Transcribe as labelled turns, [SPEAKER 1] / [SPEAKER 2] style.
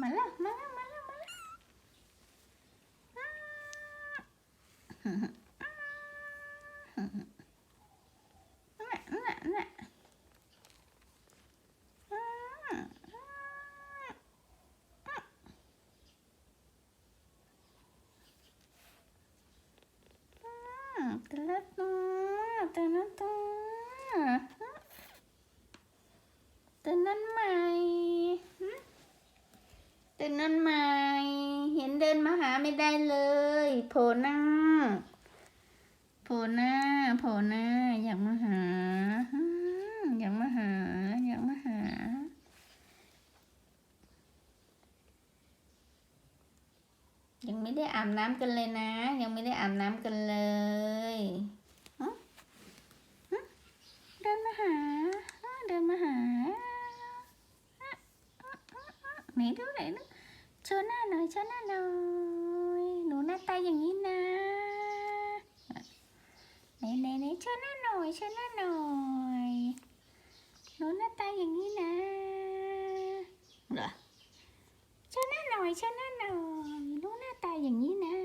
[SPEAKER 1] มาแล้วมาแล้วมาแล้วมาแล้วนั่นน่ะนั่นน่ะแต่ละตัวแต่ละตัวแต่นั้นใหม่ ต่นั้นใหม่เห็นเดินมาหาไม่ได้เลย โผล่หน้า โผล่หน้า โผล่หน้า อยากมาหาอืมอยากมาหา อยากมาหา ยังไม่ได้อาบน้ำกันเลยนะ ยังไม่ได้อาบน้ำกันเลย ไหนดูไหนนะโชว์หน้าหน่อยโชว์หน้าหน่อย หนูหน้าตาอย่างนี้นะไหนไหนไหนโชว์หน้าหน่อยโชว์หน้าหน่อยหนูหน้าตาอย่างนี้นะเหรอโชว์หน้าหน่อยโชว์หน้าหน่อยหนูหน้าตาอย่างนี้นะ